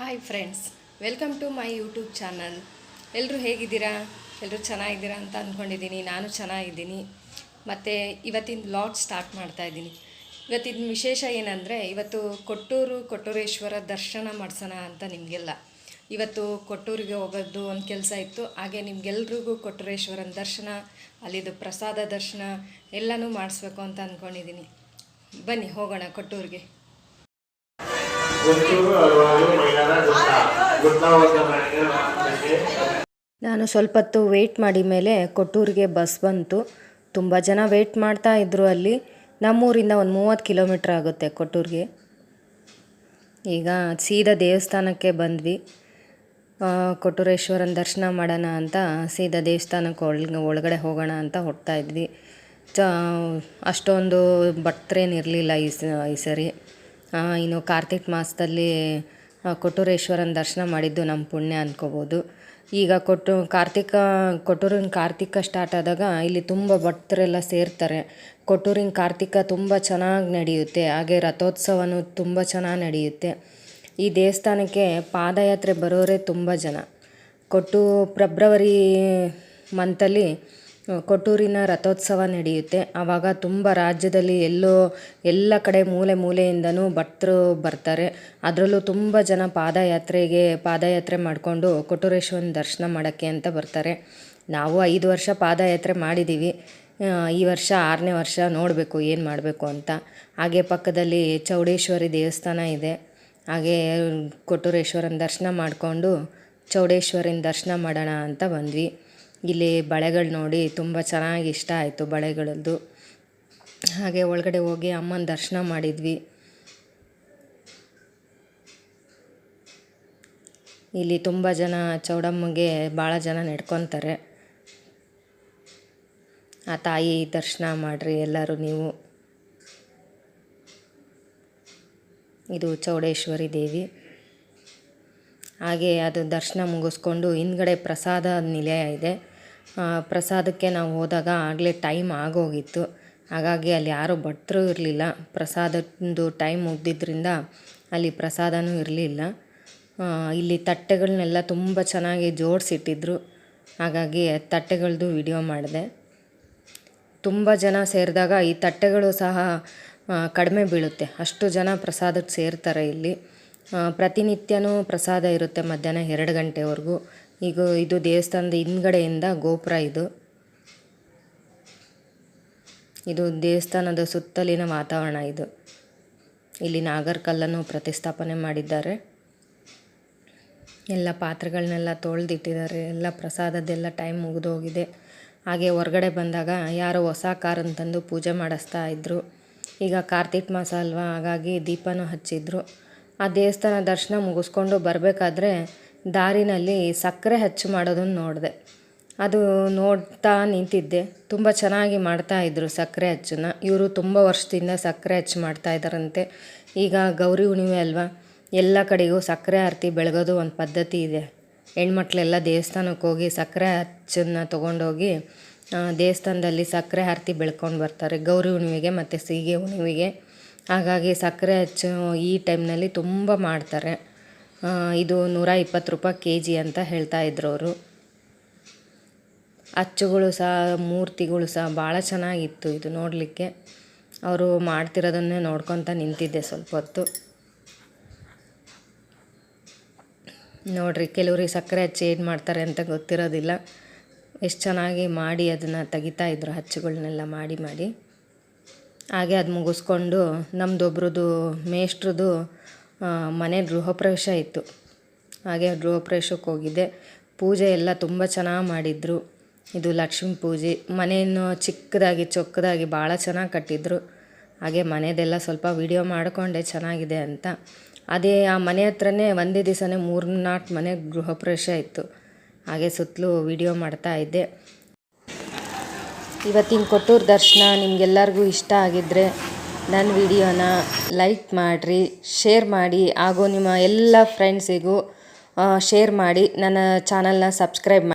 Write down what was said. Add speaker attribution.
Speaker 1: Hi friends welcome to my YouTube channel ಎಲ್ಲರೂ ಹೇಗಿದ್ದೀರಾ? ಎಲ್ಲರೂ ಚೆನ್ನಾಗಿದ್ದೀರಾ ಅಂತ ಅಂದ್ಕೊಂಡಿದ್ದೀನಿ. ನಾನು ಚೆನ್ನಾಗಿದ್ದೀನಿ. ಮತ್ತು ಇವತ್ತಿನ ಬ್ಲಾಗ್ ಸ್ಟಾರ್ಟ್ ಮಾಡ್ತಾ ಇದ್ದೀನಿ. ಇವತ್ತಿನ ವಿಶೇಷ ಏನಂದರೆ, ಇವತ್ತು ಕೊಟ್ಟೂರು ಕೊಟ್ಟೂರೇಶ್ವರ ದರ್ಶನ ಮಾಡಿಸೋಣ ಅಂತ ನಿಮಗೆಲ್ಲ. ಇವತ್ತು ಕೊಟ್ಟೂರಿಗೆ ಹೋಗೋದು ಒಂದು ಕೆಲಸ ಇತ್ತು. ಹಾಗೆ ನಿಮಗೆಲ್ರಿಗೂ ಕೊಟ್ಟೂರೇಶ್ವರನ ದರ್ಶನ, ಅಲ್ಲಿದು ಪ್ರಸಾದ ದರ್ಶನ ಎಲ್ಲನೂ ಮಾಡಿಸ್ಬೇಕು ಅಂತ ಅಂದ್ಕೊಂಡಿದ್ದೀನಿ. ಬನ್ನಿ, ಹೋಗೋಣ ಕೊಟ್ಟೂರಿಗೆ. ನಾನು ಸ್ವಲ್ಪ ಹೊತ್ತು ವೆಯ್ಟ್ ಮಾಡಿ ಮೇಲೆ ಕೊಟ್ಟೂರಿಗೆ ಬಸ್ ಬಂತು. ತುಂಬ ಜನ ವೆಯ್ಟ್ ಮಾಡ್ತಾ ಇದ್ದರು ಅಲ್ಲಿ. ನಮ್ಮೂರಿಂದ ಒಂದು ಮೂವತ್ತು ಕಿಲೋಮೀಟ್ರ್ ಆಗುತ್ತೆ ಕೊಟ್ಟೂರಿಗೆ. ಈಗ ಸೀದಾ ದೇವಸ್ಥಾನಕ್ಕೆ ಬಂದ್ವಿ. ಕೊಟ್ಟೂರೇಶ್ವರನ ದರ್ಶನ ಮಾಡೋಣ ಅಂತ ಸೀದಾ ದೇವಸ್ಥಾನಕ್ಕೆ ಒಳಗೆ, ಒಳಗಡೆ ಹೋಗೋಣ ಅಂತ ಹೋಗ್ತಾಯಿದ್ವಿ ಚ, ಅಷ್ಟೊಂದು ಭಕ್ತರೇನಿರಲಿಲ್ಲ ಈ ಸ, ಈ ಸರಿ. ಇನ್ನು ಕಾರ್ತಿಕ್ ಮಾಸದಲ್ಲಿ ಕೊಟ್ಟೂರೇಶ್ವರನ ದರ್ಶನ ಮಾಡಿದ್ದು ನಮ್ಮ ಪುಣ್ಯ ಅಂದ್ಕೋಬೋದು ಈಗ ಕೊಟ್ಟು, ಕಾರ್ತಿಕ, ಕೊಟ್ಟೂರಿನ ಕಾರ್ತಿಕ ಸ್ಟಾರ್ಟ್ ಆದಾಗ ಇಲ್ಲಿ ತುಂಬ ಭಕ್ತರೆಲ್ಲ ಸೇರ್ತಾರೆ. ಕೊಟ್ಟೂರಿನ ಕಾರ್ತಿಕ ತುಂಬ ಚೆನ್ನಾಗಿ ನಡೆಯುತ್ತೆ. ಹಾಗೆ ರಥೋತ್ಸವನೂ ತುಂಬ ಚೆನ್ನಾಗಿ ನಡೆಯುತ್ತೆ. ಈ ದೇವಸ್ಥಾನಕ್ಕೆ ಪಾದಯಾತ್ರೆ ಬರೋರೇ ತುಂಬ ಜನ. ಕೊಟ್ಟು, ಫೆಬ್ರವರಿ ಮಂತಲ್ಲಿ ಕೊಟ್ಟೂರಿನ ರಥೋತ್ಸವ ನಡೆಯುತ್ತೆ. ಆವಾಗ ತುಂಬ ರಾಜ್ಯದಲ್ಲಿ ಎಲ್ಲೋ ಎಲ್ಲ ಕಡೆ ಮೂಲೆ ಮೂಲೆಯಿಂದನೂ ಭಕ್ತರು ಬರ್ತಾರೆ. ಅದರಲ್ಲೂ ತುಂಬ ಜನ ಪಾದಯಾತ್ರೆಗೆ ಪಾದಯಾತ್ರೆ ಮಾಡಿಕೊಂಡು ಕೊಟ್ಟೂರೇಶ್ವರನ ದರ್ಶನ ಮಾಡೋಕ್ಕೆ ಅಂತ ಬರ್ತಾರೆ. ನಾವು ಐದು ವರ್ಷ ಪಾದಯಾತ್ರೆ ಮಾಡಿದ್ದೀವಿ ಈ ವರ್ಷ ಆರನೇ ವರ್ಷ ನೋಡಬೇಕು ಏನು ಮಾಡಬೇಕು ಅಂತ. ಹಾಗೆ ಪಕ್ಕದಲ್ಲಿ ಚೌಡೇಶ್ವರಿ ದೇವಸ್ಥಾನ ಇದೆ. ಹಾಗೆ ಕೊಟ್ಟೂರೇಶ್ವರನ ದರ್ಶನ ಮಾಡಿಕೊಂಡು ಚೌಡೇಶ್ವರಿನ ದರ್ಶನ ಮಾಡೋಣ ಅಂತ ಬಂದ್ವಿ. ಇಲ್ಲಿ ಬಳೆಗಳು ನೋಡಿ ತುಂಬ ಚೆನ್ನಾಗಿ ಇಷ್ಟ ಆಯಿತು ಬಳೆಗಳದ್ದು. ಹಾಗೆ ಒಳಗಡೆ ಹೋಗಿ ಅಮ್ಮನ ದರ್ಶನ ಮಾಡಿದ್ವಿ. ಇಲ್ಲಿ ತುಂಬ ಜನ ಚೌಡಮ್ಮಗೆ ಭಾಳ ಜನ ನಡ್ಕೊತಾರೆ. ಆ ತಾಯಿ ದರ್ಶನ ಮಾಡಿರಿ ಎಲ್ಲರೂ ನೀವು. ಇದು ಚೌಡೇಶ್ವರಿ ದೇವಿ. ಹಾಗೆ ಅದು ದರ್ಶನ ಮುಗಿಸ್ಕೊಂಡು ಹಿಂದ್ಗಡೆ ಪ್ರಸಾದ ನಿಲಯ ಇದೆ. ಪ್ರಸಾದಕ್ಕೆ ನಾವು ಹೋದಾಗ ಆಗಲೇ ಟೈಮ್ ಆಗೋಗಿತ್ತು. ಹಾಗಾಗಿ ಅಲ್ಲಿ ಯಾರೂ ಭಟ್ರು ಇರಲಿಲ್ಲ. ಪ್ರಸಾದದ್ದು ಟೈಮ್ ಮುಗ್ದಿದ್ದರಿಂದ ಅಲ್ಲಿ ಪ್ರಸಾದನೂ ಇರಲಿಲ್ಲ. ಇಲ್ಲಿ ತಟ್ಟೆಗಳನ್ನೆಲ್ಲ ತುಂಬ ಚೆನ್ನಾಗಿ ಜೋಡಿಸಿಟ್ಟಿದ್ರು. ಹಾಗಾಗಿ ತಟ್ಟೆಗಳದ್ದು ವಿಡಿಯೋ ಮಾಡಿದೆ. ತುಂಬ ಜನ ಸೇರಿದಾಗ ಈ ತಟ್ಟೆಗಳು ಸಹ ಕಡಿಮೆ ಬೀಳುತ್ತೆ. ಅಷ್ಟು ಜನ ಪ್ರಸಾದಕ್ಕೆ ಸೇರ್ತಾರೆ ಇಲ್ಲಿ. ಪ್ರತಿನಿತ್ಯನೂ ಪ್ರಸಾದ ಇರುತ್ತೆ ಮಧ್ಯಾಹ್ನ ಎರಡು ಗಂಟೆವರೆಗೂ. ಈಗ ಇದು ದೇವಸ್ಥಾನದ ಹಿಂದ್ಗಡೆಯಿಂದ ಗೋಪುರ ಇದು. ಇದು ದೇವಸ್ಥಾನದ ಸುತ್ತಲಿನ ವಾತಾವರಣ ಇದು. ಇಲ್ಲಿ ನಾಗರಕಲ್ಲನ್ನು ಪ್ರತಿಷ್ಠಾಪನೆ ಮಾಡಿದ್ದಾರೆ. ಎಲ್ಲ ಪಾತ್ರೆಗಳನ್ನೆಲ್ಲ ತೊಳೆದಿಟ್ಟಿದ್ದಾರೆ. ಎಲ್ಲ ಪ್ರಸಾದದ್ದೆಲ್ಲ ಟೈಮ್ ಮುಗಿದೋಗಿದೆ. ಹಾಗೆ ಹೊರಗಡೆ ಬಂದಾಗ ಯಾರೋ ಹೊಸ ಕಾರನ್ನು ತಂದು ಪೂಜೆ ಮಾಡಿಸ್ತಾ ಇದ್ದರು ಈಗ ಕಾರ್ತಿಕ್ ಮಾಸ ಅಲ್ವಾ? ಹಾಗಾಗಿ ದೀಪನೂ ಹಚ್ಚಿದ್ರು. ಆ ದೇವಸ್ಥಾನ ದರ್ಶನ ಮುಗಿಸ್ಕೊಂಡು ಬರಬೇಕಾದ್ರೆ ದಾರಿನಲ್ಲಿ ಸಕ್ಕರೆ ಹಚ್ಚು ಮಾಡೋದನ್ನು ನೋಡಿದೆ. ಅದು ನೋಡ್ತಾ ನಿಂತಿದ್ದೆ. ತುಂಬ ಚೆನ್ನಾಗಿ ಮಾಡ್ತಾ ಇದ್ರು ಸಕ್ಕರೆ ಹಚ್ಚನ್ನು. ಇವರು ತುಂಬ ವರ್ಷದಿಂದ ಸಕ್ಕರೆ ಹಚ್ಚು ಮಾಡ್ತಾ ಇದ್ದಾರಂತೆ. ಈಗ ಗೌರಿ ಹುಣ್ಣಿಮೆ ಅಲ್ವಾ? ಎಲ್ಲ ಕಡೆಗೂ ಸಕ್ಕರೆ ಆರತಿ ಬೆಳಗೋದು ಒಂದು ಪದ್ಧತಿ ಇದೆ. ಹೆಣ್ಮಕ್ಳೆಲ್ಲ ದೇವಸ್ಥಾನಕ್ಕೆ ಹೋಗಿ ಸಕ್ಕರೆ ಹಚ್ಚನ್ನು ತೊಗೊಂಡೋಗಿ ದೇವಸ್ಥಾನದಲ್ಲಿ ಸಕ್ಕರೆ ಆರತಿ ಬೆಳ್ಕೊಂಡು ಬರ್ತಾರೆ. ಗೌರಿ ಹುಣ್ಣಿಮೆಗೆ ಮತ್ತು ಸೀಗೆ ಹುಣ್ಣಿಮೆಗೆ. ಹಾಗಾಗಿ ಸಕ್ಕರೆ ಹಚ್ಚು ಈ ಟೈಮ್ನಲ್ಲಿ ತುಂಬ ಮಾಡ್ತಾರೆ. ಇದು ನೂರ ಇಪ್ಪತ್ತು ರೂಪಾಯಿ ಕೆ ಜಿ ಅಂತ ಹೇಳ್ತಾ ಇದ್ರು ಅವರು. ಅಚ್ಚುಗಳು ಸಹ ಮೂರ್ತಿಗಳು ಸಹ ಭಾಳ ಚೆನ್ನಾಗಿತ್ತು ಇದು ನೋಡಲಿಕ್ಕೆ. ಅವರು ಮಾಡ್ತಿರೋದನ್ನೇ ನೋಡ್ಕೊತ ನಿಂತಿದ್ದೆ ಸ್ವಲ್ಪ ಹೊತ್ತು. ನೋಡ್ರಿ, ಕೆಲವ್ರಿಗೆ ಸಕ್ಕರೆ ಹಚ್ಚಿ ಏನು ಮಾಡ್ತಾರೆ ಅಂತ ಗೊತ್ತಿರೋದಿಲ್ಲ. ಎಷ್ಟು ಚೆನ್ನಾಗಿ ಮಾಡಿ ಅದನ್ನು ತೆಗಿತಾ ಇದ್ರು ಹಚ್ಚುಗಳನ್ನೆಲ್ಲ ಮಾಡಿ ಮಾಡಿ. ಹಾಗೆ ಅದು ಮುಗಿಸ್ಕೊಂಡು ನಮ್ಮದೊಬ್ರದ್ದು ಮೇಷ್ಟ್ರದ್ದು ಮನೆ ಗೃಹಪ್ರವೇಶ ಇತ್ತು. ಹಾಗೆ ಗೃಹಪ್ರವೇಶಕ್ಕೆ ಹೋಗಿದ್ದೆ. ಪೂಜೆ ಎಲ್ಲ ತುಂಬ ಚೆನ್ನಾಗಿ ಮಾಡಿದರು. ಇದು ಲಕ್ಷ್ಮೀ ಪೂಜೆ. ಮನೆಯನ್ನು ಚಿಕ್ಕದಾಗಿ, ಚೊಕ್ಕದಾಗಿ ಭಾಳ ಚೆನ್ನಾಗಿ ಕಟ್ಟಿದ್ರು. ಹಾಗೆ ಮನೆಯದೆಲ್ಲ ಸ್ವಲ್ಪ ವಿಡಿಯೋ ಮಾಡಿಕೊಂಡೆ ಚೆನ್ನಾಗಿದೆ ಅಂತ. ಅದೇ ಆ ಮನೆ ಹತ್ರನೇ ಒಂದೇ ದಿವಸನೇ ಮೂರು ನಾಲ್ಕು ಮನೆ ಗೃಹಪ್ರವೇಶ ಇತ್ತು. ಹಾಗೆ ಸುತ್ತಲೂ ವಿಡಿಯೋ ಮಾಡ್ತಾ ಇದ್ದೆ. ಇವತ್ತಿನ ಕೊಟ್ಟೂರು ದರ್ಶನ ನಿಮಗೆಲ್ಲರಿಗೂ ಇಷ್ಟ ಆಗಿದ್ದರೆ ನನ್ನ ವಿಡಿಯೋನ ಲೈಕ್ ಮಾಡಿರಿ, ಶೇರ್ ಮಾಡಿ, ಹಾಗೂ ನಿಮ್ಮ ಎಲ್ಲ ಫ್ರೆಂಡ್ಸಿಗೂ ಶೇರ್ ಮಾಡಿ ನನ್ನ ಚಾನಲ್ನ ಸಬ್ಸ್ಕ್ರೈಬ್ ಮಾಡಿ